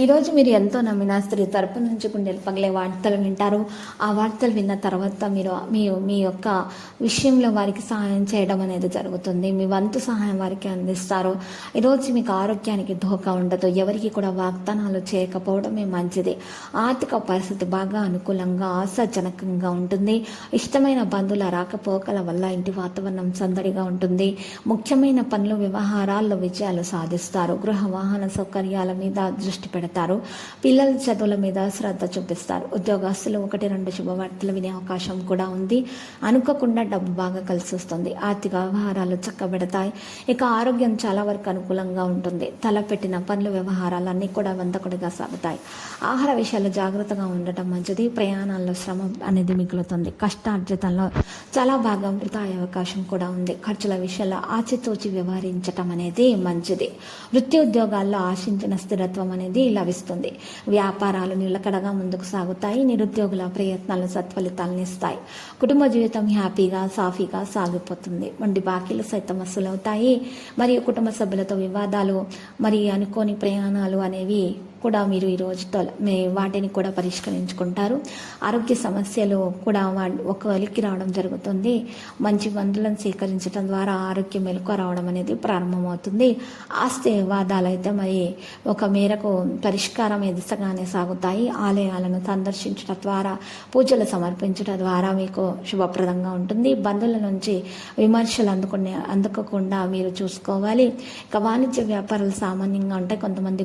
ఈరోజు మీరు ఎంతో నమ్మిన స్త్రీ తరపు నుంచి గుండెలు పగిలే వార్తలు వింటారు. ఆ వార్తలు విన్న తర్వాత మీరు మీ మీ యొక్క విషయంలో వారికి సహాయం చేయడం అనేది జరుగుతుంది. మీ వంతు సహాయం వారికి అందిస్తారు. ఈరోజు మీకు ఆరోగ్యానికి ధోకా ఉండదు. ఎవరికి కూడా వాగ్దానాలు చేయకపోవడమే మంచిది. ఆర్థిక పరిస్థితి బాగా అనుకూలంగా ఆశాజనకంగా ఉంటుంది. ఇష్టమైన బంధువుల రాకపోకల వల్ల ఇంటి వాతావరణం సందడిగా ఉంటుంది. ముఖ్యమైన పనులు వ్యవహారాల్లో విజయాలు సాధిస్తారు. గృహ వాహన సౌకర్యాల మీద దృష్టి పెడతారు పిల్లల చదువుల మీద శ్రద్ధ చూపిస్తారు. ఉద్యోగస్తులు ఒకటి రెండు శుభవార్తలు వినే అవకాశం కూడా ఉంది. అనుకోకుండా డబ్బు బాగా కలిసి వస్తుంది. ఆర్థిక వ్యవహారాలు చక్కబెడతాయి. ఇక ఆరోగ్యం చాలా వరకు అనుకూలంగా ఉంటుంది. తలపెట్టిన పనులు వ్యవహారాలన్నీ కూడా వందకుడిగా సాగుతాయి. ఆహార విషయాల్లో జాగ్రత్తగా ఉండటం మంచిది. ప్రయాణాల్లో శ్రమ అనేది మిగులుతుంది. కష్టార్జితంలో చాలా భాగం వృధా అయ్యే అవకాశం కూడా ఉంది. ఖర్చుల విషయాల్లో ఆచితూచి వ్యవహరించటం అనేది మంచిది. వృత్తి ఉద్యోగాల్లో ఆశించిన స్థిరత్వం అనేది లభిస్తుంది. వ్యాపారాలు నిలకడగా ముందుకు సాగుతాయి నిరుద్యోగుల ప్రయత్నాలు సత్ఫలితాలను ఇస్తాయి. కుటుంబ జీవితం హ్యాపీగా సాఫీగా సాగిపోతుంది. వంటి బాకీలు సైతం వసూలవుతాయి. మరియు కుటుంబ సభ్యులతో వివాదాలు మరియు అనుకోని ప్రయాణాలు అనేవి కూడా మీరు ఈ రోజుతో మీ వాటిని కూడా పరిష్కరించుకుంటారు. ఆరోగ్య సమస్యలు కూడా వా- ఒక వెలికి రావడం జరుగుతుంది. మంచి మందులను స్వీకరించడం ద్వారా ఆరోగ్యం మెలకు రావడం అనేది ప్రారంభమవుతుంది. ఆస్తి వాదాలు అయితే మరి ఒక మేరకు పరిష్కారం దిశగానే సాగుతాయి. ఆలయాలను సందర్శించడం ద్వారా పూజలు సమర్పించడం ద్వారా మీకు శుభప్రదంగా ఉంటుంది. బంధువుల నుంచి విమర్శలు అందుకునే అందుకోకుండా మీరు చూసుకోవాలి. ఇక వాణిజ్య వ్యాపారాలు సామాన్యంగా ఉంటాయి.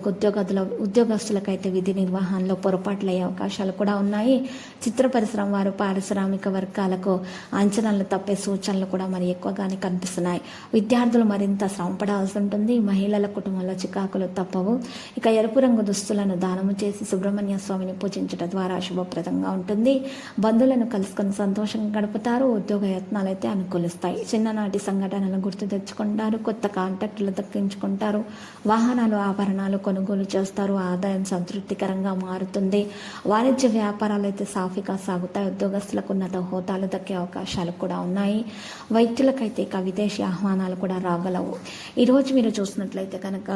ఉద్యోగతులు ఉద్యోగు ఉద్యోగస్తులకైతే విధి నిర్వహణలో పొరపాట్లయ్యే అవకాశాలు కూడా ఉన్నాయి. చిత్ర పరిశ్రమ వారు పారిశ్రామిక వర్గాలకు అంచనాలు తప్పే సూచనలు కూడా మరి ఎక్కువగానే కనిపిస్తున్నాయి. విద్యార్థులు మరింత శ్రమ పడాల్సి ఉంటుంది. మహిళల కుటుంబంలో చికాకులు తప్పవు. ఇక ఎరుపు రంగు దుస్తులను దానము చేసి సుబ్రహ్మణ్య స్వామిని పూజించడం ద్వారా శుభప్రదంగా ఉంటుంది. బంధువులను కలుసుకొని సంతోషంగా గడుపుతారు. ఉద్యోగ యత్నాలు అయితే అనుకూలిస్తాయి. చిన్ననాటి సంఘటనలను గుర్తు తెచ్చుకుంటారు. కొత్త కాంటాక్టులు దక్కించుకుంటారు. వాహనాలు ఆభరణాలు కొనుగోలు చేస్తారు. ఆదాయం సంతృప్తికరంగా మారుతుంది. వాణిజ్య వ్యాపారాలు అయితే సాఫీగా సాగుతాయి. ఉద్యోగస్తులకు ఉన్నత హోదాలు దక్కే అవకాశాలు కూడా ఉన్నాయి. వైద్యులకైతే ఇక విదేశీ ఆహ్వానాలు కూడా రాగలవు. ఈరోజు మీరు చూసినట్లయితే కనుక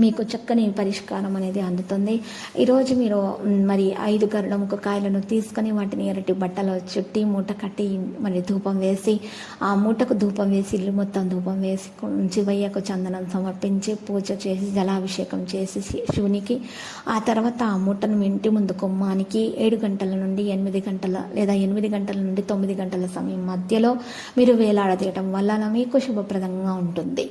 మీకు చక్కని పరిష్కారం అనేది అందుతుంది. ఈరోజు మీరు మరి ఐదు గరుడముకు కాయలను తీసుకొని వాటిని ఎరటి బట్టలో చుట్టి మూట కట్టి మరి ధూపం వేసి ఆ మూటకు ధూపం వేసి ఇల్లు మొత్తం ధూపం వేసి శివయ్యకు చందనం సమర్పించి పూజ చేసి జలాభిషేకం చేసి శివునికి ఆ తర్వాత ఆ మూటను ఇంటి ముందు కొమ్మానికి ఏడు గంటల నుండి ఎనిమిది గంటల లేదా ఎనిమిది గంటల నుండి తొమ్మిది గంటల సమయం మధ్యలో మీరు వేలాడదీయటం వలన మీకు శుభప్రదంగా ఉంటుంది.